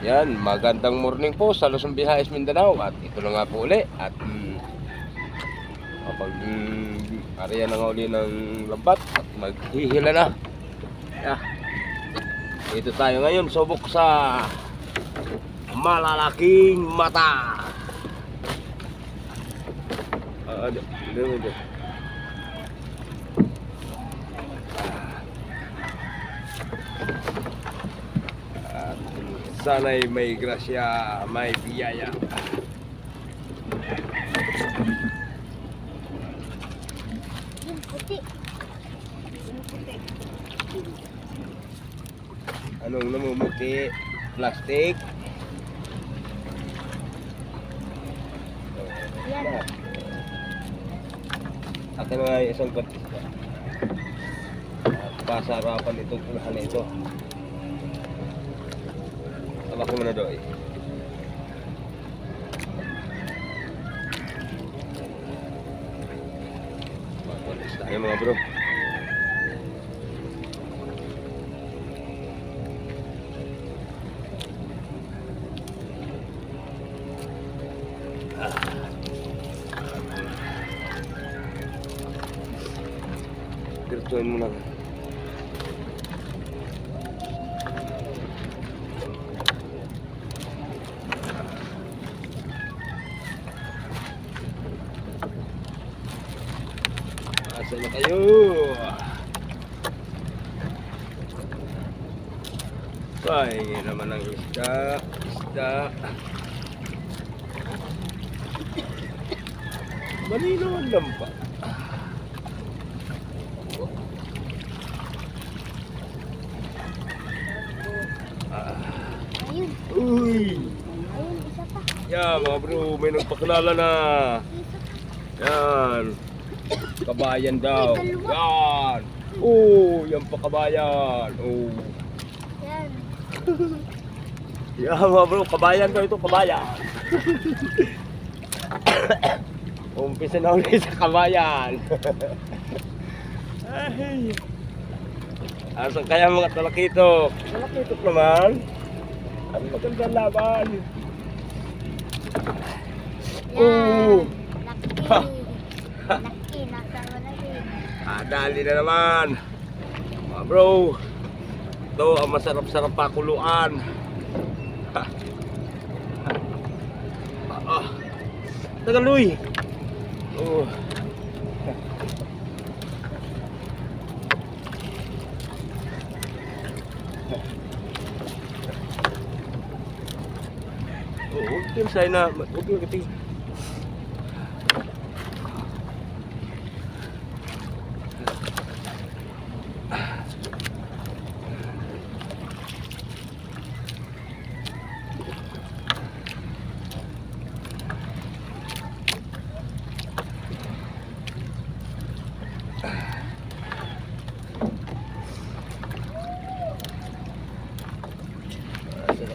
Yan, magandang morning po sa Luzon, Visayas, Mindanao. At ito na nga po uli. At mm, kapag mm, area na nga uli ng lambat at maghihila na. Yeah. Ito tayo ngayon, subok sa malalaking mata. Ah, ano, ano, ano. At sana'y may grasya, may biyaya. Anong namumuti? Plastic? Yan. Akin na isang batista. At pasarapan itong pulahan na ito. Tabak mo na doy. Mapalis mga bro. Dirtuin mo lang. Asa na kayo? Pahingi naman ng isda, isda. Malinaw ang lampa. Ah. Ayun. Uy! Ayun, Yan mga bro, may nagpakilala na. Yan. Kabayan daw. Yan. Oh, yan pa kabayan. Oh. Yan. Yan mga bro, kabayan daw ito, kabayan. Umpisa na ulit sa kabayan. Ay. Asan kaya mga talakitok? Talakitok naman. Ang magandang laban. Oo. Ha. Laki. Nasa malaki. Ah, dali na naman. Mga bro, ito ang masarap-sarap pakuluan. Ha. Ah, ah. Tagaloy. Oh. Yung sa'yo na, yung kating.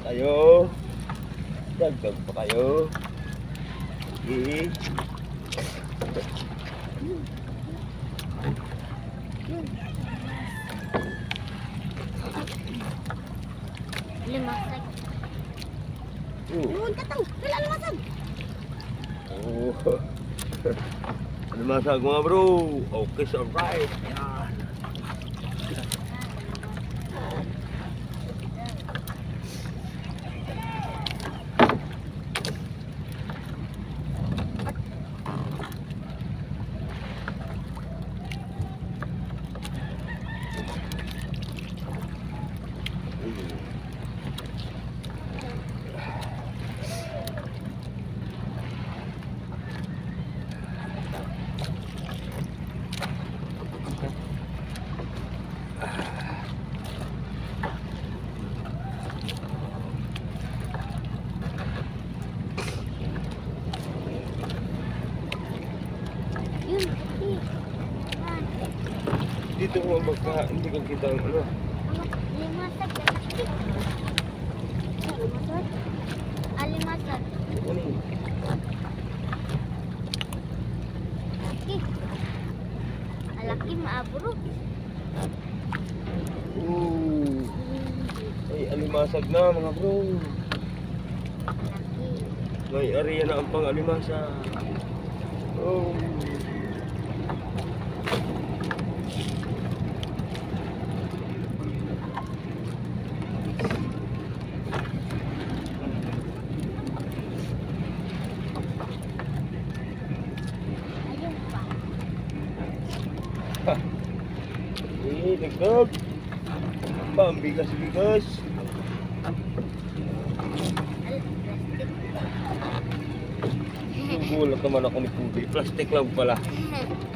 Kayo? Dagdag pa kayo? Eh. Limasag. Oh. Ka tang. Wala limasag. Oh. ano masag mga bro? Okay, so right. Yan. Yun. Puti. Yan. Dito ko magka, hindi ko kita ang ano. Ang limasag. Laki. Limasag. Ah, limasag. Ano yun? Laki. Alaki maabro. Oh. Ay, alimasag na mga bro. Malaki. May area na ang pangalimasa. Oh. Ayun pa. Eh, nagkab. Ba, ang bigas-bigas. Al, plastic. Gulat naman ako ni Pubi. Plastic lang pala.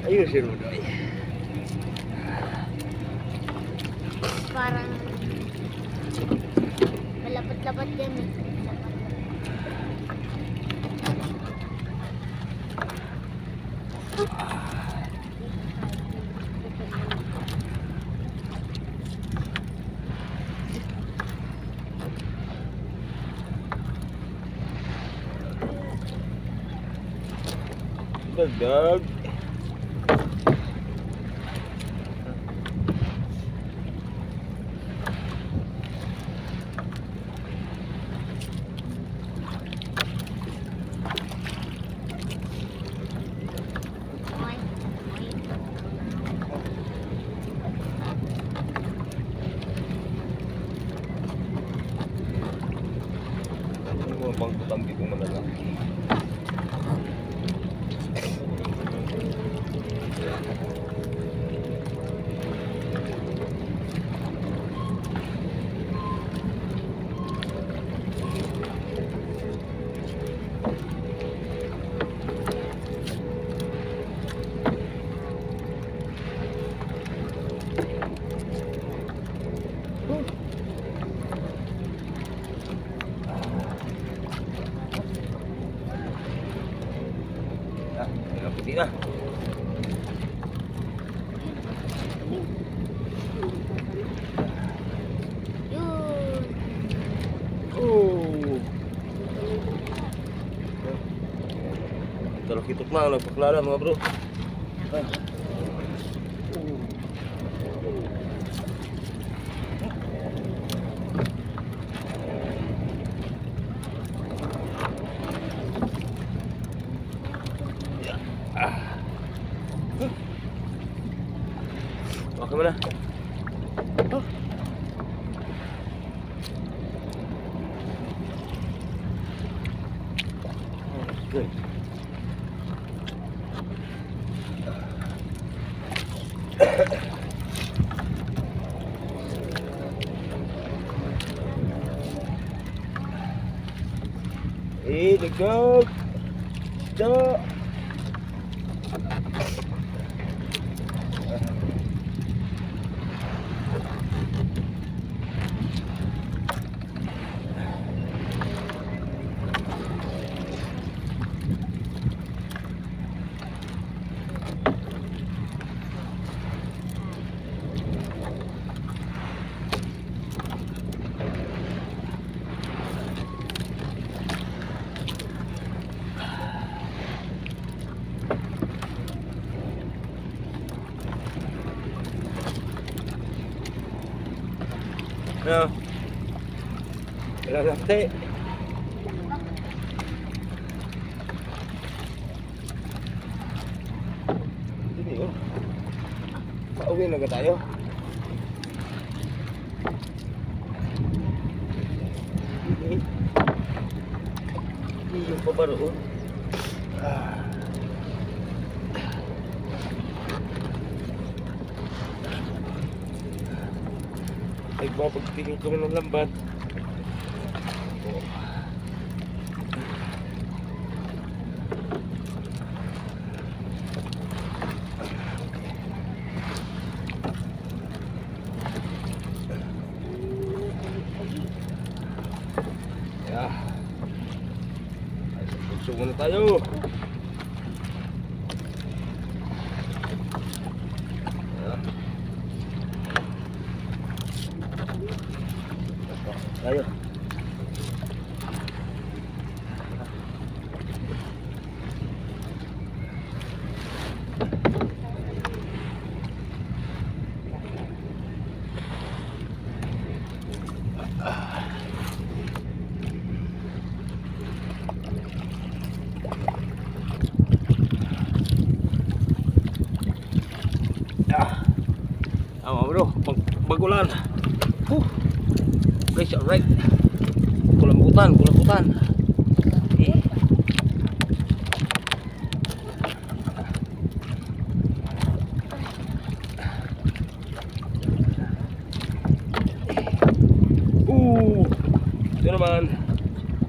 Ayun si Rudoy. Parang malapot-lapot yan eh. Dagdag. Oy, oy. Ano mga bangkutang dito malalaki? Ah, ilang puti na. Yun. Oh. Lah, pekelana mga bro. Ah. Ya. Ah. Eh, dagdag. Isda. Ano? Ilang late? Hindi oh. Pauwi na ka tayo. Hindi. Yung pabaroon. Ah. Nagpapagtingin kami ng lambat. Oh. Yeah. Ay, sa bunso muna tayo. Yeah. Tayo. Bagulan. Huh. Guys, alright. Kulambutan, kulambutan. Eh. Uh, ito naman.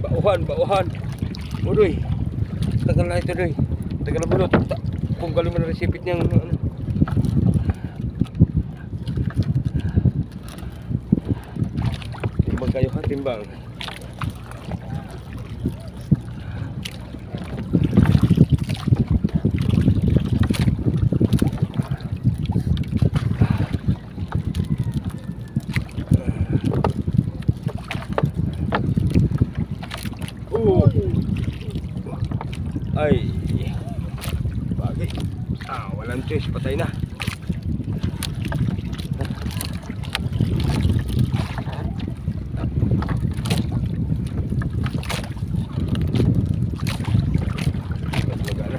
Bauhan, bauhan. Udoy. Tagal na ito, doy. Tagal na bulot. Kung galing mo na resipit niyang ano. Timbang. Uh. Ay. Bagay. Ah, walang choice. Patay na. Mas magana.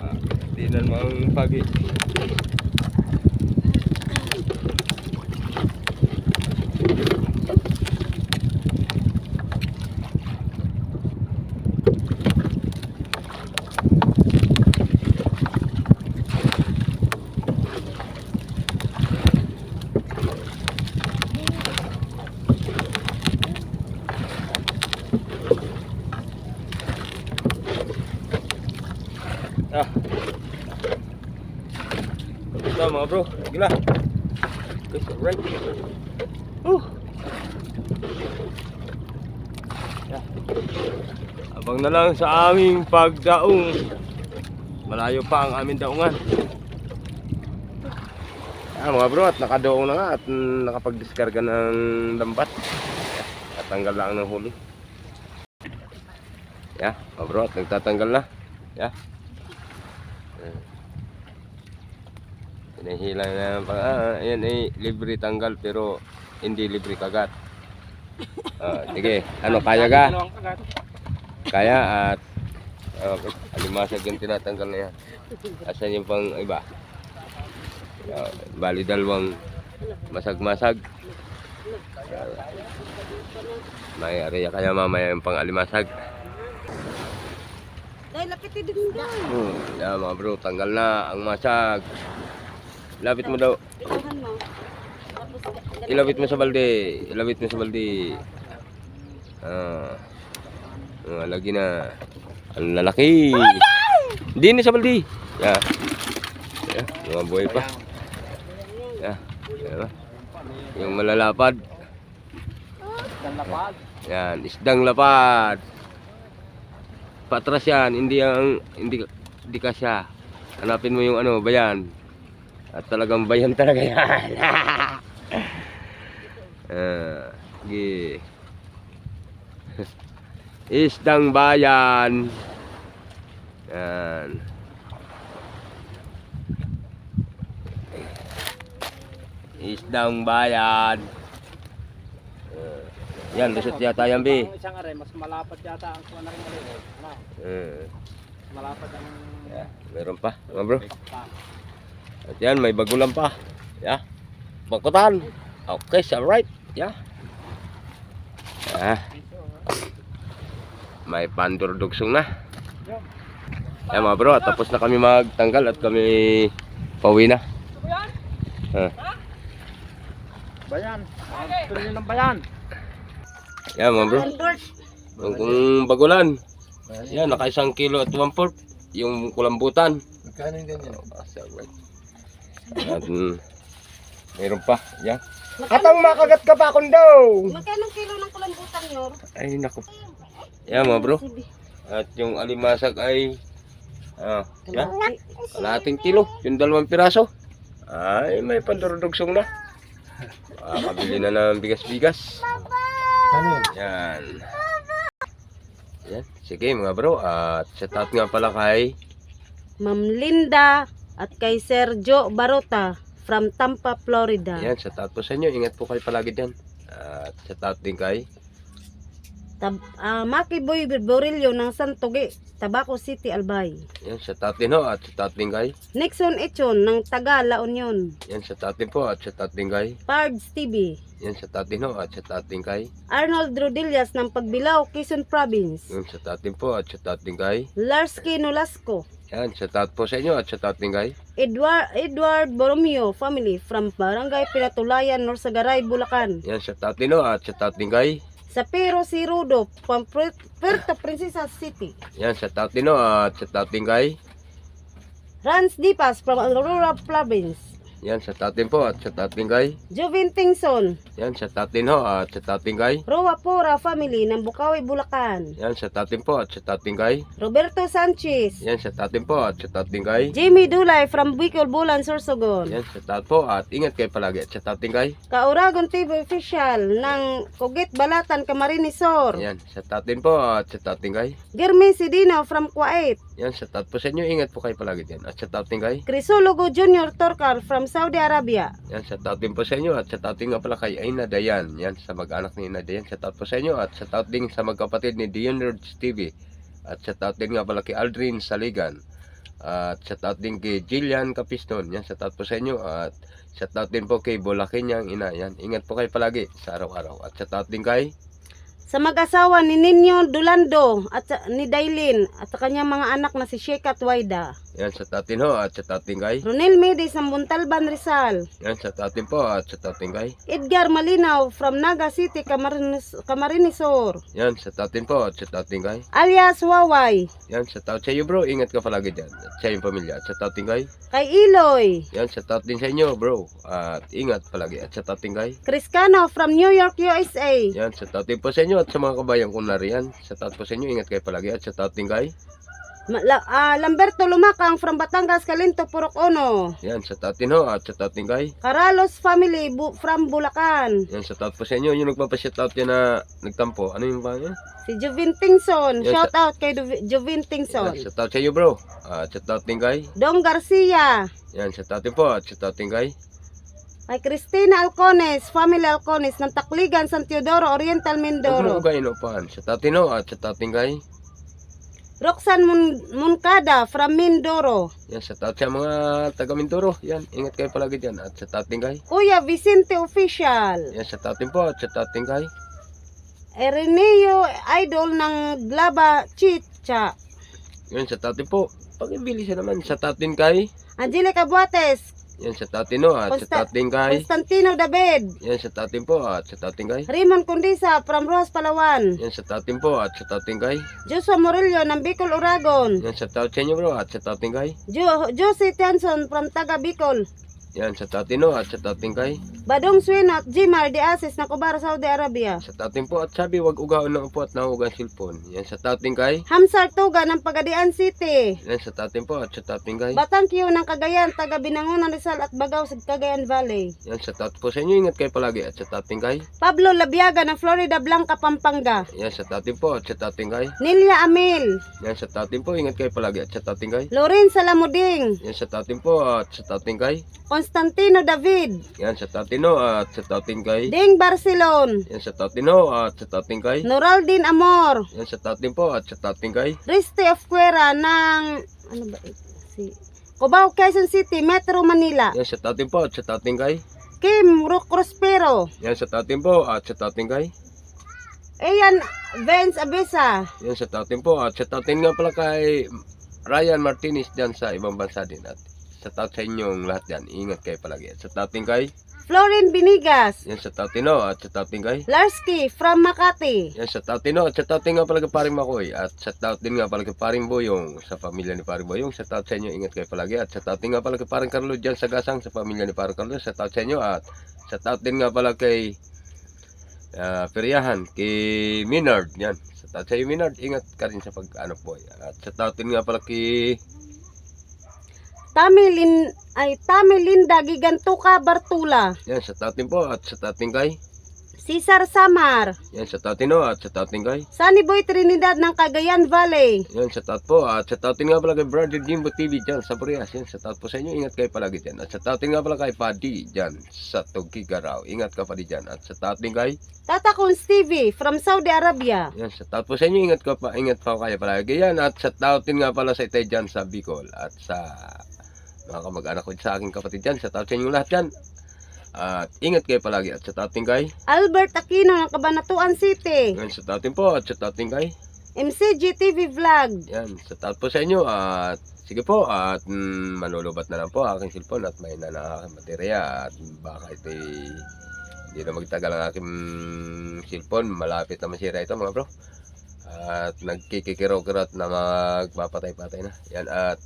Ah, Di na naman pagi. Ah. Ito mga bro, gila. Guys, alright. Uh. Yeah. Abang na lang sa aming pagdaong. Malayo pa ang aming daungan. Ah, mga bro, at nakadoong na nga at nakapag-discarga ng lambat. Yeah, Natanggal lang ng huli. Yeah, mga bro, at nagtatanggal na. Yeah. Hinahila na pa. Ah, ayan ay libre tanggal pero hindi libre kagat. Ah, sige, ano kaya ga? Kaya at uh, alimasag yung tinatanggal na yan. Asan yung pang iba? Ah, bali dalawang masag-masag. Ah, may area kaya mamaya yung pang alimasag. Dahil lapit din mo. Hmm, yan mga bro, tanggal na ang masag. Lapit mo daw. Tuhan mo. Tapos, Ilawit mo sa balde. Ilawit mo sa balde. Ah. Ah, lagi na. Ang lalaki. Hindi na sa balde. Yeah. Yeah, mga buhay pa. Yeah. Yeah. Yung malalapad. Yan, isdang lapad. Patras yan, hindi ang hindi hindi kasya. Hanapin mo yung ano, bayan. At talagang bayan talaga yan. Ah, sige. Isdang bayan. Yan. Isdang bayan. Ah, yan, lusot yata yan. Ang isang aray, mas malapad yata ang kuha na rin maliit. Ano? Ah, Mas malapad ang... yeah, meron pa, mga bro. At yan, may bagulan pa. Yeah. Bakutan. Okay, so right. Yeah. Ah. May pandur dugsong na. Yan mga bro, tapos na kami magtanggal at kami pauwi na. Ah. Bayan. Tuloy ng bayan. Yan mga bro. Yung kung bagulan. Yan, naka isang kilo at one fourth. Yung kulambutan. Magkano yung ganyan? So right. At mm, mayroon pa. Yan. Atang makagat ka pa akong daw. Magkano kilo ng kulambutan nyo? Ay, naku. Yan mga bro. At yung alimasag ay ah, yan, kalahating kilo, yung dalawang piraso. Ay, may pandurudugsong na. Ah, kabili na ng bigas-bigas. Ano? Yan. Yan. Sige mga bro, at shout out nga pala kay Ma'am Linda at kay Sergio Barota from Tampa, Florida. Yan, shout out po sa inyo. Ingat po kayo palagi dyan. At shout out din kay Tab ah, Maki Boy Borillo ng Santoge, Tabaco City, Albay. Yan sa tatin ho at sa tating kay. Nixon Echon ng Taga La Union. Yan sa tatin po at sa tating kay. Pards TV. Yan sa tatin ho at sa tating kay. Arnold Rodillas ng Pagbilao, Quezon Province. Yan sa tatin po at sa tating kay. Larsky Nolasco. Yan sa tat po sa inyo at sa tating kay. Edward Edward Borromeo family from Barangay Pinatulayan, Norsagaray, Bulacan. Yan sa tatin ho at sa tating kay. Sa Pero si Rudo from Puer- Puerto Princesa City. Yan sa tatin ho at sa tating kay. Rans Dipas from Aurora Province. Yan sa tatin po at sa tating kay. Jovin Tingson, Yan sa tatin ho at sa tating kay. Roa Pora family ng Bukawi, Bulacan. Yan sa tatin po at sa tating kay. Roberto Sanchez, Yan sa tatin po at sa tating kay. Jimmy Dulay from Bicol, Bulan, Sorsogon. Yan sa po at ingat kayo palagi at sa tating kay. Kauragon TV official ng Kugit Balatan, Camarines Sur. Yan sa tatin po at sa tating kay. Germi Sidino from Kuwait. Yan sa po sa inyo ingat po kayo palagi dyan at sa tating kay. Crisologo Junior Torcar from Saudi Arabia. Yan sa tatin po sa inyo at sa tating nga pala kay Aina Dayan. Yan sa mag-anak ni Ina Dayan. Sa tat po sa inyo at sa tating sa magkapatid ni Dion Lords TV. At sa tating nga pala kay Aldrin Saligan. At sa tating kay Jillian Capiston. Yan sa tat po sa inyo at sa tatin po kay Bolakinyang Ina. Yan. Ingat po kayo palagi sa araw-araw. At sa tating kay Sa mag-asawa ni Ninyo Dulando at sa- ni Dailin at sa kanyang mga anak na si Shekat Waida. Yan sa tatin ho at sa tating kay. Ronel Medis ng Buntalban Rizal. Yan sa tatin po at sa tating kay. Edgar Malinaw from Naga City, Camarines, Camarines Sur. Yan sa tatin po at sa tating kay. Alias Waway. Yan sa tat sa iyo bro. Ingat ka palagi dyan. At sa iyong pamilya. At sa tating kay. Kay Iloy. Yan sa tatin sa inyo bro. At ingat palagi. At sa tating kay. Criscano from New York, USA. Yan sa tatin po sa inyo at sa mga kabayan kong nariyan. Sa tat po sa inyo. Ingat kayo palagi. At sa tating kay. Ma- La, ah, Lamberto Lumakang from Batangas, Calinto, Purok Ono. Yan sa tatin ho. At sa tating kay. Caralos family bu- from Bulacan. Yan sa tat po sa inyo. Yung nagpapashit out yan na nagtampo. Ano yung yan? Si Jovin Tingson. Yes, Shout out kay Duv- Jovin Yan Tingson. sa tat sa iyo bro. At sa tating kay. Dong Garcia. Yan sa tatin po. At sa tating kay. Kay Cristina Alcones, family Alcones ng Takligan, San Teodoro, Oriental, Mindoro. ugayin upahan. Sa tatin ho. At sa tating kay. Roxanne Mun- Muncada from Mindoro. Yan sa tat sa mga taga Mindoro. Yan. Ingat kayo palagi dyan. At sa tating kay. Kuya Vicente Official. Yan sa tatin po. At sa tating kay. Ereneo Idol ng Glaba Chicha. Yan sa tatin po. Pag-ibili siya naman sa tatin kay. Angelica Buates. Yan sa tatin no at sa Consta- tatin kay. Constantino David. Yan sa tatin po at sa tatin kay. Raymond Condisa from Rojas, Palawan. Yan sa tatin po at sa tatin kay. Joshua Murillo ng Bicol, Oragon. Yan sa tatin sa inyo bro at sa tatin kay. Jo Josie Tianson from Taga Bicol. Yan sa tatin no at sa tatin kay. Badong Swino at Jimar de Asis ng Cubara, Saudi Arabia. Sa tatin po at sabi wag ugaon ng upo at nahugan silpon. Yan sa tatin kay. Hamsar Tuga ng Pagadian City. Yan sa tatin po at sa tatin kay. Batang Kiyo ng Cagayan, taga Binangonan Rizal at Bagaw sa Cagayan Valley. Yan sa tatin po sa inyo ingat kayo palagi at sa tatin kay. Pablo Labiaga ng Florida Blanca, Pampanga. Yan sa tatin po at sa tatin kay. Nelia Amil. Yan sa tatin po ingat kayo palagi at sa tatin kay. Loren Salamuding. Yan sa tatin po at sa tatin kay. Constantino David. Yan tatin no at sa tatin kay. Ding Barcelon. Yan tatin no at sa tatin kay. Noraldin Amor. Yan sa tatin po at sa tatin kay. Riste of Cuera ng ano ba ito? si Cubao, Quezon City, Metro Manila. Yan sa tatin po at sa tatin kay. Kim Ro- Prospero. Yan sa tatin po at sa tatin kay. Ayan, Vince Abesa. Yan sa tatin po at sa tatin nga pala kay Ryan Martinez dyan sa ibang bansa din at sa tat sa inyong lahat yan. Ingat kayo palagi. Sa tatin kay. Florin Binigas. Yan sa tatin no at sa tatin kay. Larsky from Makati. Yan sa tatin no at sa tatin nga pala kay paring Makoy. At sa tatin nga pala kay paring Boyong sa pamilya ni paring Boyong. Sa tat sa inyo ingat kayo palagi. At sa tatin nga pala kay paring Carlo dyan sa Gasang sa pamilya ni paring Carlo. Sa tat sa inyo at sa tatin nga pala kay ah, Peryahan kay Minard. Yan. Sa tat sa iyo Minard ingat ka rin sa pag ano po. At sa tatin nga pala kay Tamilin ay Tamilinda Gigantuka Bartula. yan sa tatin po at sa tatin kay. Cesar Samar. Yan, shout out no at out din kay. Sunny Boy Trinidad ng Cagayan Valley. Yan, shout out po. At out din nga pala kay Brother Jimbo TV dyan sa Purias. Yan, shout out po sa inyo. Ingat kayo palagi dyan. At out din nga pala kay Paddy dyan sa Tugigaraw. Ingat ka pa di dyan. At out din kay Tata Kun Stevie from Saudi Arabia. Yan, shout out po sa inyo. Ingat ka pa, ingat pa kayo palagi yan. At out din nga pala sa itay dyan sa Bicol. At sa mga kamag-anak ko sa aking kapatid dyan. Shout out sa inyo lahat dyan. At ingat kayo palagi. At shout out din kay Albert Aquino ng Cabanatuan City. Yan, shout out din po. At shout out din kay MCG TV Vlog. Yan, shout out po sa inyo. At sige po. At mm, manulubat na lang po aking cellphone. At may na na aking baterya. At baka ito hindi na magtagal ang aking cellphone. Malapit na masira ito mga bro. At nagkikikiro-kirot na magpapatay-patay na. Yan at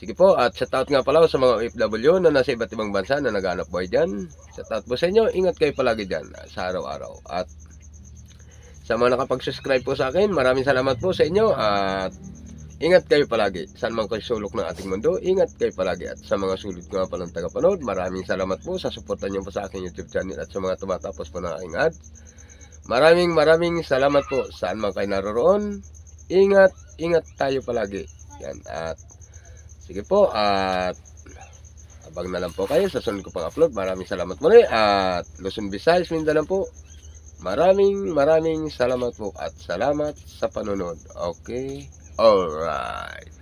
sige po at shout out nga pala sa mga OFW na nasa iba't ibang bansa na naghanap buhay dyan. Shout out po sa inyo. Ingat kayo palagi dyan sa araw-araw. At sa mga nakapag-subscribe po sa akin, maraming salamat po sa inyo at ingat kayo palagi. Saan man kayo sulok ng ating mundo, ingat kayo palagi. At sa mga sulit ko nga palang tagapanood, maraming salamat po sa suporta niyo po sa aking YouTube channel at sa mga tumatapos po ng aking ads. Maraming maraming salamat po saan man kayo naroroon. Ingat, ingat tayo palagi. Yan at sige po at abang na lang po kayo sa sunod ko pang upload. Maraming salamat muli at Luzon, Visayas, Mindanao po. Maraming maraming salamat po at salamat sa panonood. Okay? Alright.